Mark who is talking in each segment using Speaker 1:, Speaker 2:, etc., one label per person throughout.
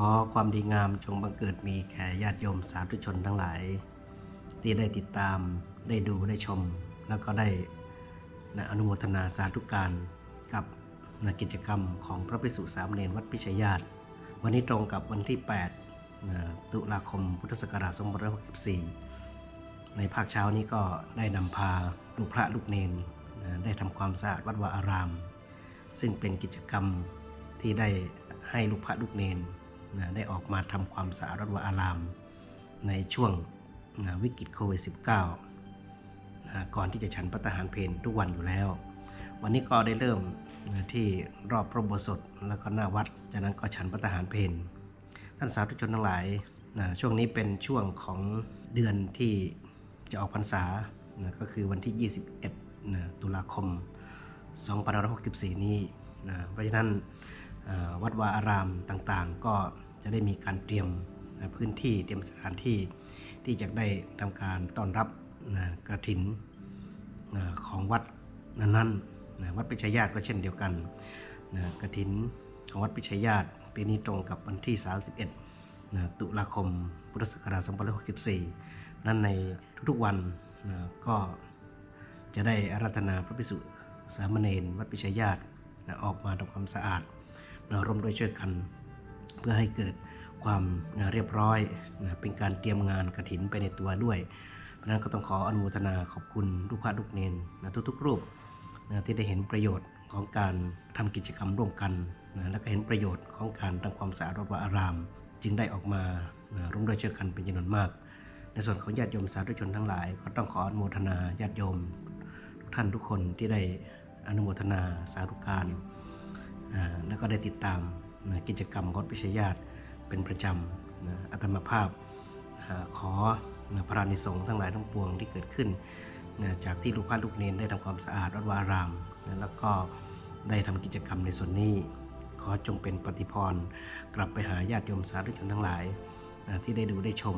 Speaker 1: ขอความดีงามจงบังเกิดมีแก่ญาติโยมสาธุชนทั้งหลาย ที่ได้ติดตามได้ดูได้ชม แล้วก็ได้นะอนุโมทนาสาธุการกับนะกิจกรรมของพระภิกษุสามเณรวัดพิชยญาตวันนี้ตรงกับวันที่8นะตุลาคมพุทธศักราช2564 ในภาคเช้านี้ก็ได้นำพาลูกพระลูกเนนนะได้ทำความสะอาดวัดวาอาราม ซึ่งเป็นกิจกรรมที่ได้ให้ลูกพระลูกเนน นะได้ออกมาทำความสะอาดวัดวาอาราม ในช่วงนะวิกฤตโควิด -19 นะก่อนที่จะฉันพระทหารเพนทุกวันอยู่แล้ว วันนี้ก็ได้เริ่มนะที่รอบพระโบสถแล้วก็หน้าวัด จากนั้นก็ฉันพระทหารเพนท่านสาธุชนทั้งหลายนะช่วงนี้เป็นช่วงของเดือนที่จะออกพรรษานะก็คือวันที่ 21นะตุลาคม 2564 นี้นะเพราะฉะนั้น วัดวาอารามต่างๆ ก็จะได้มีการเตรียมพื้นที่เตรียมสถานที่ที่จะได้ทำการต้อนรับกระถินนของวัดนั้นๆวัดปิชยญาตก็เช่นเดียวกันกระถินของวัดปิชยญาตปีนี้ตรงกับวันที่ 31 ตุลาคมพุทธศักราช2564 นั้นในทุกๆวันก็จะได้อารัธนาพระภิกษุสามเณรวัดปิชยญาติออกมาทำความสะอาด นะร่วมด้วยช่วยกัน เพื่อให้เกิดความนะเรียบร้อยนะเป็นการเตรียมงานกระถินไปในตัวด้วย เพราะนั้นก็ต้องขออนุโมทนาขอบคุณลูกพระลูกเนนนะทุกๆรูปนะที่ได้เห็นประโยชน์ของการทำกิจกรรมร่วมกันนะและก็เห็นประโยชน์ของการทำความสะอาดวัดวาอาราม จึงได้ออกมานะร่วมด้วยช่วยกันเป็นจำนวนมาก ในส่วนของญาติโยมสาธุชนทั้งหลาย ก็ต้องขออนุโมทนาญาติโยม ทุกท่านทุกคนที่ได้อนุโมทนาสาธุการ แล้วก็ได้ติดตามนะกิจกรรมของพิชยญาติเป็นประจำนะอัตมาภาพอ่าขอนะพระนิสงฆ์ทั้งหลายทั้งปวงที่เกิดขึ้นนะจากที่ลูกพระลูกเนนได้ทำความสะอาดวัดวารามนะแล้วก็ได้ทำกิจกรรมในส่วนนี้ ขอจงเป็นปฏิพรกลับไปหาญาติโยมสาธุชนทั้งหลายนะที่ได้ดูได้ชม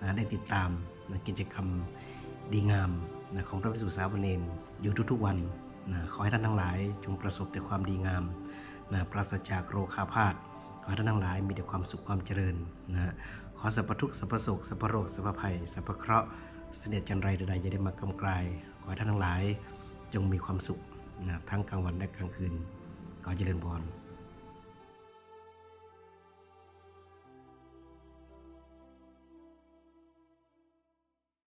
Speaker 1: นะได้ติดตามนะกิจกรรมดีงามนะของพระภิกษุสามเณรอยู่ทุกๆวันนะขอให้ท่านทั้งหลายจงประสบแต่ความดีงาม นะปราศจากโรคาพาธขอท่านทั้งหลายมีแต่ความสุขความเจริญนะขอสัพพทุกข์สัพพโศกสัพพโรคสัพพภัยสัพพเคราะห์เสด็จจันไรใดๆจะได้มากำกลายขอท่านทั้งหลายจงมีความสุขนะทั้งกลางวันและกลางคืนขอเจริญพร